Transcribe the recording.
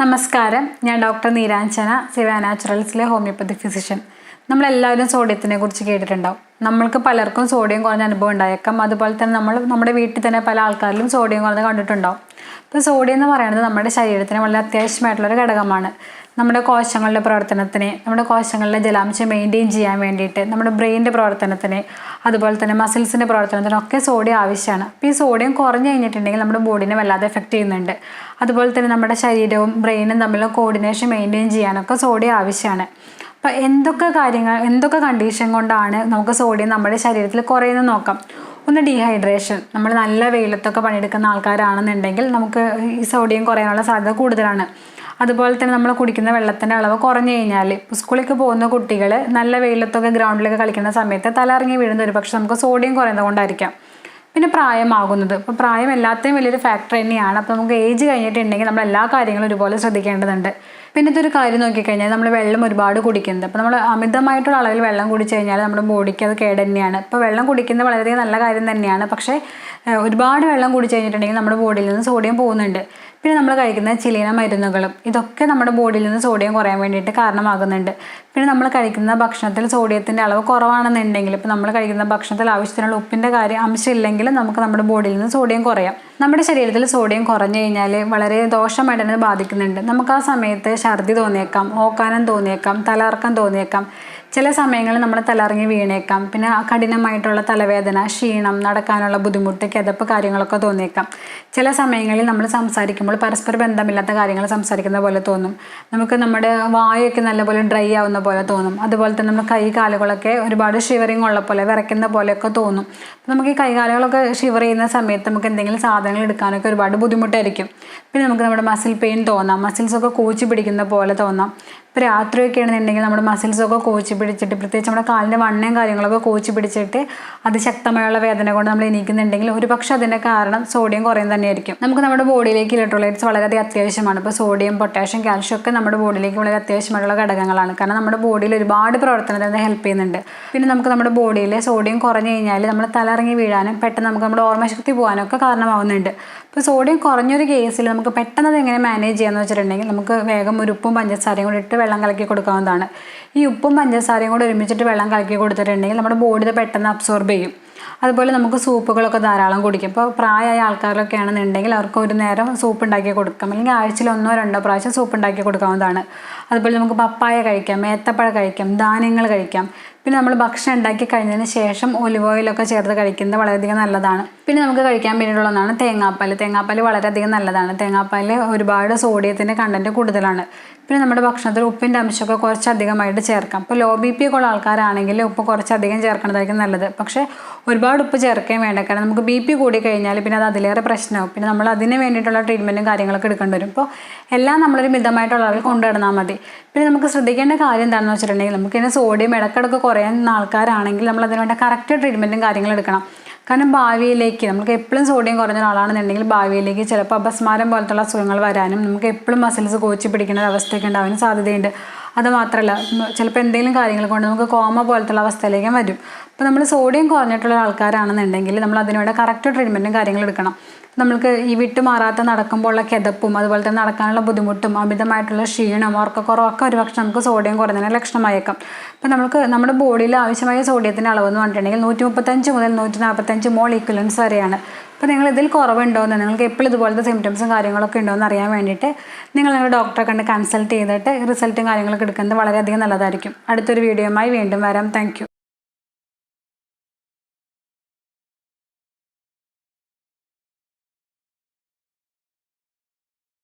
നമസ്കാരം. ഞാൻ ഡോക്ടർ നീരാഞ്ചന സിവ നാച്ചുറൽസിലെ ഹോമിയോപ്പതി ഫിസിഷ്യൻ. നമ്മളെല്ലാവരും സോഡിയത്തിനെ കുറിച്ച് കേട്ടിട്ടുണ്ടാവും. നമ്മൾക്ക് പലർക്കും സോഡിയം കുറഞ്ഞ അനുഭവം ഉണ്ടായേക്കാം. അതുപോലെ തന്നെ നമ്മൾ നമ്മുടെ വീട്ടിൽ തന്നെ പല ആൾക്കാരിലും സോഡിയം കുറഞ്ഞ് കണ്ടിട്ടുണ്ടാവും. അപ്പോൾ സോഡിയം എന്ന് പറയുന്നത് നമ്മുടെ ശരീരത്തിന് വളരെ അത്യാവശ്യമായിട്ടുള്ളൊരു ഘടകമാണ്. നമ്മുടെ കോശങ്ങളുടെ പ്രവർത്തനത്തിന് നമ്മുടെ കോശങ്ങളിലെ ജലാംശം മെയിന്റെയിൻ ചെയ്യാൻ വേണ്ടിയിട്ട് നമ്മുടെ ബ്രെയിനിന്റെ പ്രവർത്തനത്തിന് അതുപോലെ തന്നെ മസിൽസിന്റെ പ്രവർത്തനത്തിനൊക്കെ സോഡിയം ആവശ്യമാണ്. അപ്പോൾ ഈ സോഡിയം കുറഞ്ഞു കഴിഞ്ഞിട്ടുണ്ടെങ്കിൽ നമ്മുടെ ബോഡിനെ വല്ലാതെ എഫക്റ്റ് ചെയ്യുന്നുണ്ട്. അതുപോലെ തന്നെ നമ്മുടെ ശരീരവും ബ്രെയിനും തമ്മിലുള്ള കോർഡിനേഷൻ മെയിന്റെയിൻ ചെയ്യാനൊക്കെ സോഡിയം ആവശ്യമാണ്. അപ്പോൾ എന്തൊക്കെ കാര്യങ്ങൾ എന്തൊക്കെ കണ്ടീഷൻ കൊണ്ടാണ് നമുക്ക് സോഡിയം നമ്മുടെ ശരീരത്തിൽ കുറയുന്നത് നോക്കാം. ഒന്ന് ഡീഹൈഡ്രേഷൻ നമ്മൾ നല്ല വെയിലത്തൊക്കെ പണിയെടുക്കുന്ന ആൾക്കാരാണെന്നുണ്ടെങ്കിൽ നമുക്ക് ഈ സോഡിയം കുറയാനുള്ള സാധ്യത കൂടുതലാണ്. അതുപോലെ തന്നെ നമ്മൾ കുടിക്കുന്ന വെള്ളത്തിന്റെ അളവ് കുറഞ്ഞു കഴിഞ്ഞാൽ സ്കൂളിലേക്ക് പോകുന്ന കുട്ടികൾ നല്ല വെയിലത്തൊക്കെ ഗ്രൗണ്ടിലൊക്കെ കളിക്കുന്ന സമയത്ത് തലറിങ്ങി വീഴുന്ന ഒരു പക്ഷേ നമുക്ക് സോഡിയം കുറയുന്നത് കൊണ്ടായിരിക്കാം. പിന്നെ പ്രായമാകുന്നത്. ഇപ്പോൾ പ്രായം എല്ലാത്തേയും വലിയൊരു ഫാക്ടർ തന്നെയാണ്. അപ്പോൾ നമുക്ക് ഏജ് കഴിഞ്ഞിട്ടുണ്ടെങ്കിൽ നമ്മൾ എല്ലാ കാര്യങ്ങളും ഒരുപോലെ ശ്രദ്ധിക്കേണ്ടതുണ്ട്. പിന്നെ ഇതൊരു കാര്യം നോക്കിക്കഴിഞ്ഞാൽ നമ്മൾ വെള്ളം ഒരുപാട് കുടിക്കുന്നത്. അപ്പോൾ നമ്മൾ അമിതമായിട്ടുള്ള അളവിൽ വെള്ളം കുടിച്ചു കഴിഞ്ഞാൽ നമ്മുടെ ബോഡിക്ക് അത് കേട് തന്നെയാണ് ഇപ്പോൾ വെള്ളം കുടിക്കുന്നത് വളരെ നല്ല കാര്യം തന്നെയാണ്. പക്ഷേ ഒരുപാട് വെള്ളം കുടിച്ചു കഴിഞ്ഞിട്ടുണ്ടെങ്കിൽ നമ്മുടെ ബോഡിയിൽ നിന്ന് സോഡിയം പോകുന്നുണ്ട്. പിന്നെ നമ്മൾ കഴിക്കുന്ന ചിലീന മരുന്നുകളും ഇതൊക്കെ നമ്മുടെ ബോഡിയിൽ നിന്ന് സോഡിയം കുറയാൻ വേണ്ടിയിട്ട് കാരണമാകുന്നുണ്ട്. പിന്നെ നമ്മൾ കഴിക്കുന്ന ഭക്ഷണത്തിൽ സോഡിയത്തിന്റെ അളവ് കുറവാണെന്നുണ്ടെങ്കിൽ ഇപ്പോൾ നമ്മൾ കഴിക്കുന്ന ഭക്ഷണത്തിൽ ആവശ്യത്തിനുള്ള ഉപ്പിന്റെ കാര്യം അംശമില്ലെങ്കിൽ നമുക്ക് നമ്മുടെ ബോഡിയിൽ നിന്ന് സോഡിയം കുറയാം. നമ്മുടെ ശരീരത്തിൽ സോഡിയം കുറഞ്ഞു കഴിഞ്ഞാൽ വളരെ ദോഷമായിട്ട് ബാധിക്കുന്നുണ്ട്. നമുക്ക് ആ സമയത്ത് ഛർദി തോന്നിയേക്കാം ഓക്കാനം തോന്നിയേക്കാം തലകറക്കം തോന്നിയേക്കാം. ചില സമയങ്ങളിൽ നമ്മൾ തലറങ്ങി വീണേക്കാം. പിന്നെ കഠിനമായിട്ടുള്ള തലവേദന ക്ഷീണം നടക്കാനുള്ള ബുദ്ധിമുട്ട് കിതപ്പ് കാര്യങ്ങളൊക്കെ തോന്നിയേക്കാം. ചില സമയങ്ങളിൽ നമ്മൾ സംസാരിക്കുമ്പോൾ പരസ്പര ബന്ധമില്ലാത്ത കാര്യങ്ങൾ സംസാരിക്കുന്ന പോലെ തോന്നും. നമുക്ക് നമ്മുടെ വായൊക്കെ നല്ലപോലെ ഡ്രൈ ആവുന്ന പോലെ തോന്നും. അതുപോലെ തന്നെ നമ്മുടെ കൈ കാലുകളൊക്കെ ഒരുപാട് ഷിവറിങ് ഉള്ള പോലെ വിറയ്ക്കുന്ന പോലെയൊക്കെ തോന്നും. നമുക്ക് ഈ കൈകാലുകളൊക്കെ ഷിവർ ചെയ്യുന്ന സമയത്ത് നമുക്ക് എന്തെങ്കിലും സാധനങ്ങൾ എടുക്കാനൊക്കെ ഒരുപാട് ബുദ്ധിമുട്ടായിരിക്കും. പിന്നെ നമുക്ക് നമ്മുടെ മസിൽ പെയിൻ തോന്നാം. മസിൽസൊക്കെ കൂച്ചി പിടിക്കുന്ന പോലെ തോന്നാം. ഇപ്പോൾ രാത്രിയൊക്കെ ആണെന്നുണ്ടെങ്കിൽ നമ്മുടെ മസിൽസൊക്കെ കോച്ചി പിടിച്ചിട്ട് പ്രത്യേകിച്ച് നമ്മുടെ കാലിന്റെ വണ്ണയും കാര്യങ്ങളൊക്കെ കോച്ചി പിടിച്ചിട്ട് അതിശക്തമായുള്ള വേദന കൊണ്ട് നമ്മൾ എണീക്കുന്നുണ്ടെങ്കിൽ ഒരു പക്ഷേ അതിന്റെ കാരണം സോഡിയം കുറയും തന്നെയായിരിക്കും. നമുക്ക് നമ്മുടെ ബോഡിയിലേക്ക് ഇലക്ട്രോലൈറ്റ്സ് വളരെയധികം അത്യാവശ്യമാണ്. ഇപ്പോൾ സോഡിയം പൊട്ടാഷ്യം കാൽഷ്യം ഒക്കെ നമ്മുടെ ബോഡിയിലേക്ക് വളരെ അത്യാവശ്യമായിട്ടുള്ള ഘടകങ്ങളാണ്. കാരണം നമ്മുടെ ബോഡിയിൽ ഒരുപാട് പ്രവർത്തനത്തിന് ഹെൽപ്പ് ചെയ്യുന്നുണ്ട്. പിന്നെ നമുക്ക് നമ്മുടെ ബോഡിയിൽ സോഡിയം കുറഞ്ഞു കഴിഞ്ഞാൽ നമ്മൾ തലറങ്ങി വീഴാനും പെട്ടെന്ന് നമുക്ക് നമ്മുടെ ഓർമ്മശക്തി പോകാനും ഒക്കെ കാരണമാവുന്നുണ്ട്. ഇപ്പോൾ സോഡിയം കുറഞ്ഞൊരു കേസിൽ നമുക്ക് പെട്ടെന്ന് അത് എങ്ങനെ മാനേജ് ചെയ്യാമെന്ന് വെച്ചിട്ടുണ്ടെങ്കിൽ നമുക്ക് വേഗം ഒരു ഉപ്പും പഞ്ചസാരയും കൂടി ഇട്ട് വെള്ളം കലക്കി കൊടുക്കാവുന്നതാണ്. ഈ ഉപ്പും പഞ്ചസാരയും കൂടി ഒരുമിച്ചിട്ട് വെള്ളം കലക്കി കൊടുത്തിട്ടുണ്ടെങ്കിൽ നമ്മുടെ ബോഡി പെട്ടെന്ന് അബ്സോർബ് ചെയ്യും. അതുപോലെ നമുക്ക് സൂപ്പുകളൊക്കെ ധാരാളം കുടിക്കും. ഇപ്പോൾ പ്രായമായ ആൾക്കാരൊക്കെ ആണെന്നുണ്ടെങ്കിൽ അവർക്ക് ഒരു നേരം സൂപ്പ് ഉണ്ടാക്കി കൊടുക്കാം. അല്ലെങ്കിൽ ആഴ്ചയിൽ ഒന്നോ രണ്ടോ പ്രാവശ്യം സൂപ്പ് ഉണ്ടാക്കി കൊടുക്കാവുന്നതാണ്. അതുപോലെ നമുക്ക് പപ്പായ കഴിക്കാം ഏത്തപ്പഴം കഴിക്കാം ധാന്യങ്ങൾ കഴിക്കാം. പിന്നെ നമ്മൾ ഭക്ഷണം ഉണ്ടാക്കി കഴിഞ്ഞതിന് ശേഷം ഒലിവ് ഓയിലൊക്കെ ചേർത്ത് കഴിക്കുന്നത് വളരെയധികം നല്ലതാണ്. പിന്നെ നമുക്ക് കഴിക്കാൻ വേണ്ടിയിട്ടുള്ളതാണ് തേങ്ങാപ്പാൽ തേങ്ങാപ്പാൽ വളരെയധികം നല്ലതാണ്. തേങ്ങാപ്പാലിൽ ഒരുപാട് സോഡിയത്തിന്റെ കണ്ടന്റ് കൂടുതലാണ്. പിന്നെ നമ്മുടെ ഭക്ഷണത്തിൽ ഉപ്പിന്റെ അംശമൊക്കെ കുറച്ചധികമായിട്ട് ചേർക്കാം. ഇപ്പോൾ ലോ ബി പി ഒക്കെ ഉള്ള ആൾക്കാരാണെങ്കിൽ ഉപ്പ് കുറച്ചധികം ചേർക്കുന്നതായിരിക്കും നല്ലത്. പക്ഷേ ഒരുപാട് ഉപ്പ് ചേർക്കാൻ വേണ്ട. കാരണം നമുക്ക് ബി പി കൂടി കഴിഞ്ഞാൽ പിന്നെ അത് അതിലേറെ പ്രശ്നമാവും. പിന്നെ നമ്മൾ അതിന് വേണ്ടിയിട്ടുള്ള ട്രീറ്റ്മെന്റും കാര്യങ്ങളൊക്കെ എടുക്കേണ്ടി വരും. ഇപ്പോൾ എല്ലാം നമ്മളൊരു മിതമായിട്ടുള്ള അളവിൽ കൊണ്ടുവന്നാൽ മതി. പിന്നെ നമുക്ക് ശ്രദ്ധിക്കേണ്ട കാര്യം എന്താണെന്ന് വെച്ചിട്ടുണ്ടെങ്കിൽ നമുക്ക് ഇതിന് സോഡിയം ഇടക്കിടക്ക് കുറയുന്ന ആൾക്കാരാണെങ്കിൽ നമ്മൾ അതിന് വേണ്ട കറക്റ്റ് ട്രീറ്റ്മെന്റും കാര്യങ്ങളും എടുക്കണം. കാരണം ഭാവിയിലേക്ക് നമുക്ക് എപ്പോഴും സോഡിയം കുറഞ്ഞ ഒരാളാണെന്നുണ്ടെങ്കിൽ ഭാവിയിലേക്ക് ചിലപ്പോൾ അപസ്മാരം പോലത്തുള്ള അസുഖങ്ങൾ വരാനും നമുക്ക് എപ്പോഴും മസിൽസ് കോച്ചി പിടിക്കുന്ന ഒരു അവസ്ഥയൊക്കെ ഉണ്ടാവാനും സാധ്യതയുണ്ട്. അത് മാത്രമല്ല ചിലപ്പോൾ എന്തെങ്കിലും കാര്യങ്ങൾ കൊണ്ട് നമുക്ക് കോമ പോലത്തുള്ള അവസ്ഥയിലേക്കും വരും. അപ്പോൾ നമ്മൾ സോഡിയം കുറഞ്ഞിട്ടുള്ള ആൾക്കാരാണെന്നുണ്ടെങ്കിൽ നമ്മൾ അതിനുവേണ്ട കറക്റ്റ് ട്രീറ്റ്മെന്റും കാര്യങ്ങളും എടുക്കണം. നമ്മൾക്ക് ഈ വിട്ടുമാറാത്ത നടക്കുമ്പോൾ ഉള്ള കിതപ്പും അതുപോലെ തന്നെ നടക്കാനുള്ള ബുദ്ധിമുട്ടും അമിതമായിട്ടുള്ള ക്ഷീണം ഉറക്കക്കുറവൊക്കെ ഒരുപക്ഷെ നമുക്ക് സോഡിയം കുറഞ്ഞതിന് ലക്ഷണമായേക്കാം. അപ്പം നമുക്ക് നമ്മുടെ ബോഡിയിൽ ആവശ്യമായ സോഡിയത്തിന്റെ അളവെന്ന് പറഞ്ഞിട്ടുണ്ടെങ്കിൽ നൂറ്റി മുപ്പത്തഞ്ച് മുതൽ നൂറ്റി നാൽപ്പത്തഞ്ച് മോൾ ഇക്വലൻസ് വരെയാണ്. അപ്പോൾ നിങ്ങൾ ഇതിൽ കുറവുണ്ടോ എന്ന് നിങ്ങൾക്ക് എപ്പോഴും ഇതുപോലത്തെ സിംറ്റംസും കാര്യങ്ങളൊക്കെ ഉണ്ടോ എന്ന് അറിയാൻ വേണ്ടിയിട്ട് നിങ്ങൾ നിങ്ങളുടെ ഡോക്ടറെ കണ്ട് കൺസൾട്ട് ചെയ്തിട്ട് റിസൾട്ടും കാര്യങ്ങളൊക്കെ എടുക്കുന്നത് വളരെയധികം നല്ലതായിരിക്കും. അടുത്തൊരു വീഡിയോയുമായി വീണ്ടും വരാം. താങ്ക്